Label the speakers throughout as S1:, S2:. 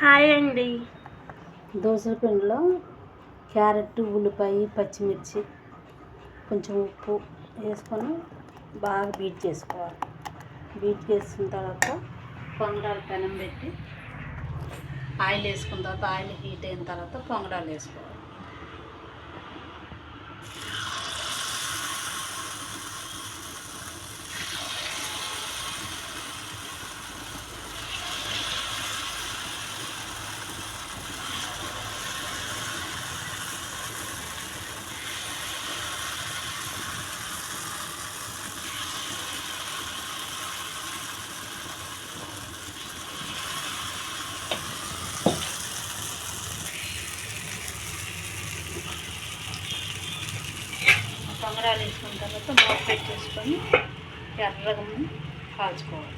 S1: Hi అండి.
S2: దోసల పిండిలో carrot ఉల్లిపాయ పచ్చిమిర్చి కొంచెం ఉప్పు వేసుకొని బాగా బీట్ చేసుకోవాలి. బీట్ చేసుకున్న తర్వాత పొంగడాలు పెనం పెట్టి ఆయిల్ వేసుకున్న తర్వాత ఆయిల్ హీట్ అయిన తర్వాత పొంగడాలు వేసుకోవాలి. పొంగడాలు వేసుకున్న తర్వాత మూత పెట్టేసుకొని ఎర్రగా కాల్చుకోవాలి.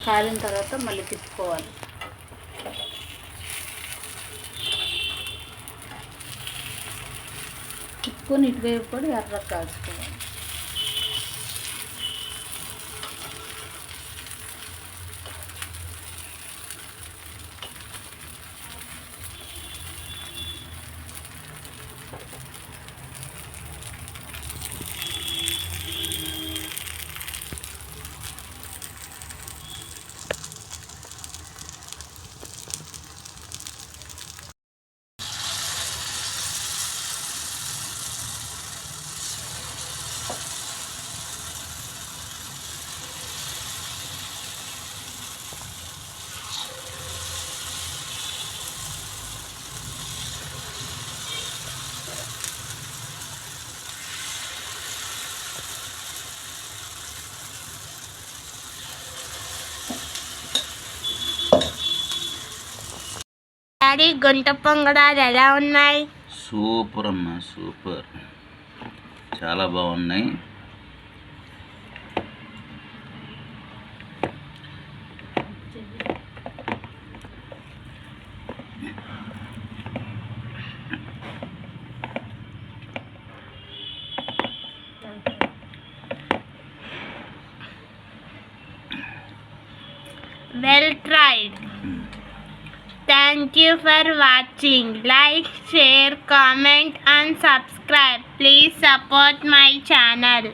S2: కాలిన తర్వాత మళ్ళీ తిప్పుకోవాలి. తిప్పుకొని ఇటువైపు కూడా ఎర్రగా కాల్చుకోవాలి.
S1: డాడీ గుంట పొంగడాలు ఎలా ఉన్నాయి?
S3: సూపర్ అమ్మా సూపర్. చాలా బాగున్నాయి.
S1: Well tried thank you for watching like share comment and subscribe please support my channel